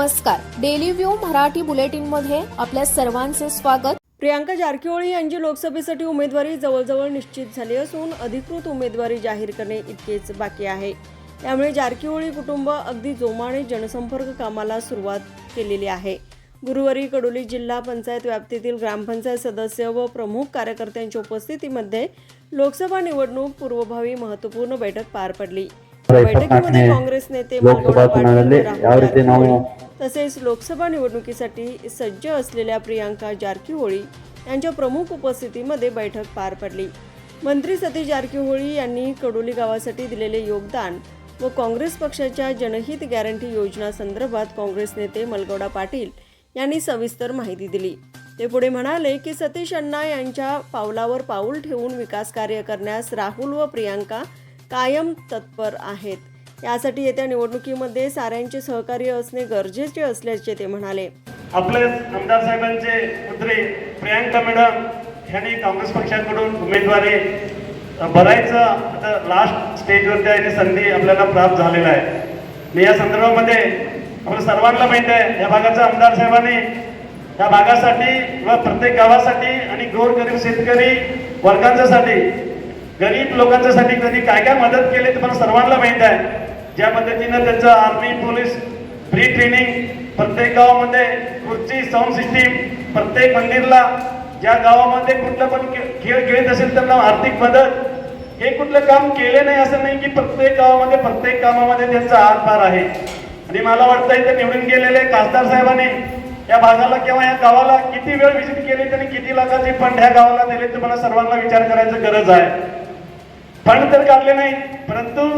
नमस्कार. Daily view Marathi बुलेटिनमध्ये आपल्या सर्वांचे स्वागत. प्रियांका जारकिहोळी यांची लोकसभेसाठी उमेदवारी जवळजवळ निश्चित झाली असून अधिकृत उमेदवारी जाहीर करणे इतकेच बाकी आहे. त्यामुळे जारकिहोळी कुटुंब अगदी जोमाने जनसंपर्क कामाला सुरुवात केलेली आहे. गुरुवारी कडोली जिल्हा पंचायत व्याप्तीतील ग्रामपंचायत सदस्य व प्रमुख कार्यकर्त्यांच्या उपस्थितीमध्ये लोकसभा निवडणूक पूर्वभावी महत्त्वपूर्ण बैठक पार पडली. काँग्रेस नेते तसेच लोकसभा निवडणुकीसाठी सज्ज असलेल्या प्रियांका जारकीहोळी यांच्या प्रमुख उपस्थितीमध्ये बैठक पार पडली. मंत्री सतीश जारकीहोळी यांनी कडोली गावासाठी दिलेले योगदान व काँग्रेस पक्षाच्या जनहित गॅरंटी योजना संदर्भात काँग्रेस नेते मलगौडा पाटील यांनी सविस्तर माहिती दिली. ते पुढे म्हणाले की सतीश अण्णा यांच्या पावलावर पाऊल ठेवून विकास कार्य करण्यास राहुल व प्रियांका कायम तत्पर आहेत. यासाठी येत्या निवडणुकीमध्ये साऱ्यांचे सहकार्य असणे गरजेचे असल्याचे ते म्हणाले. आपले आमदार साहेबांचे पुत्री प्रियांका मॅडम यांनी काँग्रेस पक्षाकडून उमेदवारी भरायचं आता लास्ट स्टेजवरती आहे संधी आपल्याला प्राप्त झालेला आहे. मी या संदर्भामध्ये आपल्या सर्वांना माहिती आहे या भागाचा आमदार साहेबांनी या भागासाठी व प्रत्येक गावासाठी आणि गोरगरीब शेतकरी वर्गांच्यासाठी गरीब लोकांच्यासाठी त्यांनी काय काय मदत केली तुम्हाला सर्वांना माहीत आहे. ज्या पद्धतीनं त्यांचं आर्मी पोलीस फ्री ट्रेनिंग प्रत्येक गावामध्ये खुर्ची साऊंड सिस्टीम प्रत्येक मंदिरला ज्या गावामध्ये कुठलं पण खेळ खेळत असेल त्यांना आर्थिक मदत. हे कुठलं काम केले नाही असं नाही की प्रत्येक गावामध्ये प्रत्येक कामामध्ये त्यांचा हातभार आहे. आणि मला वाटतं इथे निवडून गेलेले खासदार साहेबांनी या भागाला किंवा या गावाला किती वेळ व्हिजिट केली त्यांनी किती लाखाचे फंड ह्या गावाला दिले तुम्हाला सर्वांना विचार करायची गरज आहे. फंड तर काढले नाही परंतु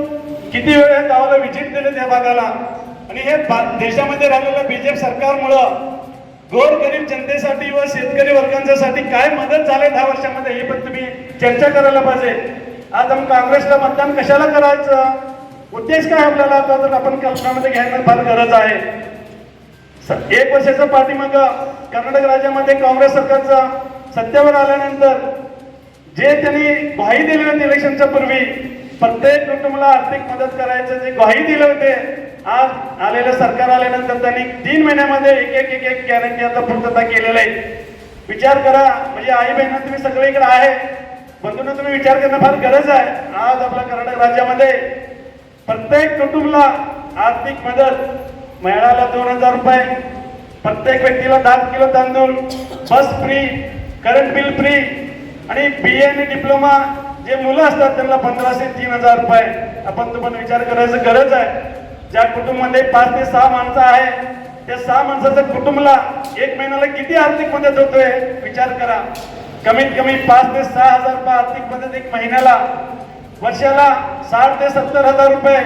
किती वेळ या गावाला विजिट दिले त्या भागाला? आणि हे देशामध्ये राहिलेल्या बीजेपी सरकारमुळं गोरगरीब जनतेसाठी व शेतकरी वर्गांच्यासाठी काय मदत झाली दहा वर्षामध्ये हे पण तुम्ही चर्चा करायला पाहिजे. आज आपण काँग्रेसला मतदान कशाला करायचं? उद्देश काय आपल्याला? आता तर आपण कल्पनामध्ये घ्यायला फार गरज आहे. स- एक वर्षाच्या पाठीमाग कर्नाटक राज्यामध्ये काँग्रेस सरकारचा सत्तेवर आल्यानंतर जे त्यांनी ग्वाही दिले होते इलेक्शनच्या पूर्वी प्रत्येक कुटुंबाला आर्थिक मदत करायचं जे ग्वाही दिले होते आज आलेलं सरकार आल्यानंतर त्यांनी तीन महिन्यामध्ये एक एक एक एक गॅरंटी आता पूर्तता केलेलं आहे. विचार करा म्हणजे आई बहिणी तुम्ही सगळीकडे आहे बंधूंना तुम्ही विचार करणं फार गरज आहे. आज आपल्या कर्नाटक राज्यामध्ये प्रत्येक कुटुंबाला आर्थिक मदत महिन्याला दोन हजार रुपये. प्रत्येक व्यक्तीला दहा किलो तांदूळ bus free current bill free आणि बी ए आणि डिप्लोमा जे मुलं असतात त्यांना पंधराशे तीन हजार रुपये. आपण तुम्हाला विचार करायचं गरज आहे. ज्या कुटुंबामध्ये पाच ते सहा माणसं आहे त्या सहा माणसाच्या कुटुंबाला एक महिन्याला किती आर्थिक मदत होतोय विचार करा. कमीत कमी पाच ते सहा हजार रुपये आर्थिक मदत एक महिन्याला वर्षाला साठ ते सत्तर हजार रुपये.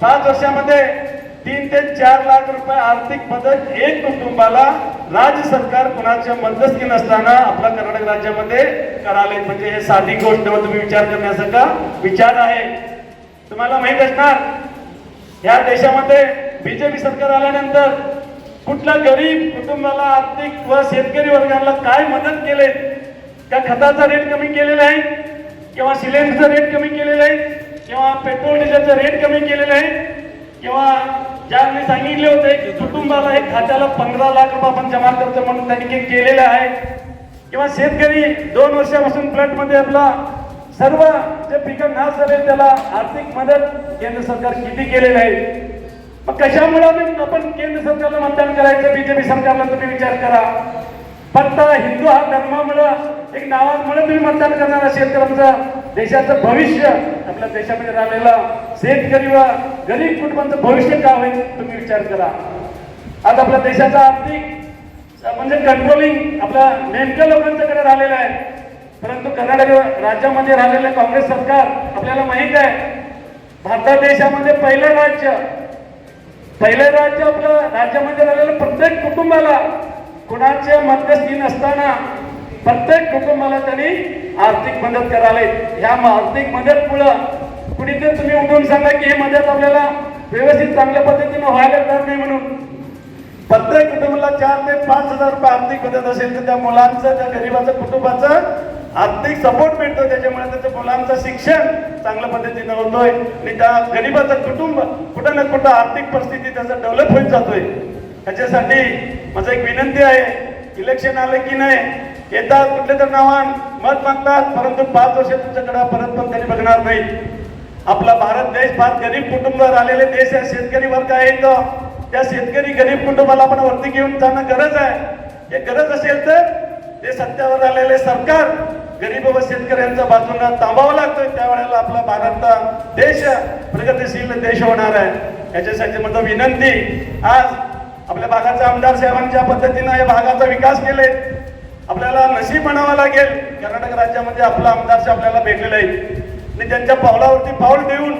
पाच वर्षामध्ये तीन ते चार लाख रुपये आर्थिक मदत एक कुटुंबाला राज्य सरकार कुणाच्या मध्यस्थी नसताना आपल्या कर्नाटक राज्यामध्ये कराले. म्हणजे हे साधी गोष्ट व तुम्ही विचार करण्यासारखा विचार आहे. तुम्हाला माहीत असणार या देशामध्ये बीजेपी सरकार आल्यानंतर कुठल्या गरीब कुटुंबाला आर्थिक व शेतकरी वर्गाला काय मदत केले? त्या खताचा रेट कमी केलेला आहे किंवा सिलेंडरचा रेट कमी केलेला आहे किंवा पेट्रोल डिझेलचा रेट कमी केलेला आहे किंवा ज्यांनी सांगितले होते की कुटुंबाला एक खात्याला पंधरा लाख रुपये आपण जमा करतो म्हणून त्यांनी काही केलेलं आहे किंवा शेतकरी दोन वर्षापासून फ्लडमध्ये आपला सर्व जे पिकं नाश झाले त्याला आर्थिक मदत केंद्र सरकार किती केलेलं आहे? मग कशामुळे आपण केंद्र सरकारला मतदान करायचं बीजेपी सरकारला तुम्ही विचार करा. फक्त हिंदू हा धर्मामुळं एक नावामुळे तुम्ही मतदान करणार शेतकऱ्यांचं देशाचं भविष्य आपल्या देशामध्ये राहिलेलं शेतकरी व गरीब कुटुंबांचं भविष्य काय होईल तुम्ही विचार करा. आज आपल्या देशाचा आर्थिक म्हणजे कंट्रोलिंग आपल्या नेमक्या लोकांच्याकडे राहिलेलं आहे. परंतु कर्नाटक राज्यामध्ये राहिलेलं काँग्रेस सरकार आपल्याला माहीत आहे भारत देशामध्ये पहिलं राज्य पहिलं राज्य आपलं राज्यामध्ये राहिलेलं प्रत्येक कुटुंबाला कुणाच्या मध्यस्थी नसताना प्रत्येक कुटुंबाला त्यांनी आर्थिक मदत करायला ह्या आर्थिक मदत पुढं कुणीतरी तुम्ही उठून सांगा की ही मदत आपल्याला व्यवस्थित चांगल्या पद्धतीने व्हायला जात नाही म्हणून. प्रत्येक कुटुंबाला चार ते पाच हजार रुपये आर्थिक मदत असेल तर त्या मुलांचं त्या गरीबाचं कुटुंबाचं आर्थिक सपोर्ट मिळतो त्याच्यामुळे त्याच्या मुलांचं शिक्षण चांगल्या पद्धतीनं होतोय. आणि त्या गरीबाचं कुटुंब कुठं ना कुठं आर्थिक परिस्थिती त्याचं डेव्हलप होत जातोय. त्याच्यासाठी माझं एक विनंती आहे इलेक्शन आलं की नाही येतात कुठले तर नावान मत मागतात परंतु पाच वर्ष तुमच्याकडे परत पण त्यांनी बघणार नाही आपला भारत देश फार गरीब कुटुंबावर आलेले देश आहे शेतकरी वर्ग आहे तो त्या शेतकरी गरीब कुटुंबाला आपण वरती घेऊन जाणं गरज आहे. हे गरज असेल तर ते सत्यावर आलेले सरकार गरीब व शेतकऱ्यांच्या बाजूला थांबावं लागतोय. त्यावेळेला आपला भारत देश प्रगतिशील देश होणार आहे. याच्यासाठी माझं विनंती आज आपल्या भागाचे आमदार साहेबांनी ज्या पद्धतीनं या भागाचा विकास केले आपल्याला नशीब म्हणावं लागेल. कर्नाटक राज्यामध्ये आपला आमदार आपल्याला भेटलेला आहे आणि त्यांच्या पावलावरती पाऊल देऊन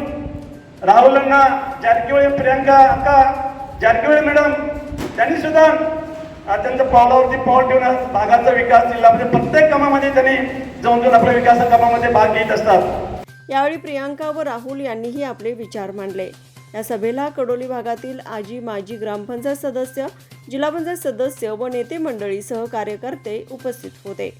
राहुलांना जारकिहोळी प्रियांका अक्का जारकिहोळी मॅडम त्यांनी सुद्धा त्यांच्या पावलावरती पाऊल ठेवून भागाचा विकास जिल्हा म्हणजे प्रत्येक कामामध्ये त्यांनी जाऊन जाऊन आपल्या विकास कामामध्ये भाग घेत असतात. यावेळी प्रियांका व राहुल यांनीही आपले विचार मांडले. या सभेला कडोली भागातील आजी माजी ग्रामपंचायत सदस्य जिल्हा पंचायत सदस्य व नेते मंडळीसह कार्यकर्ते उपस्थित होते.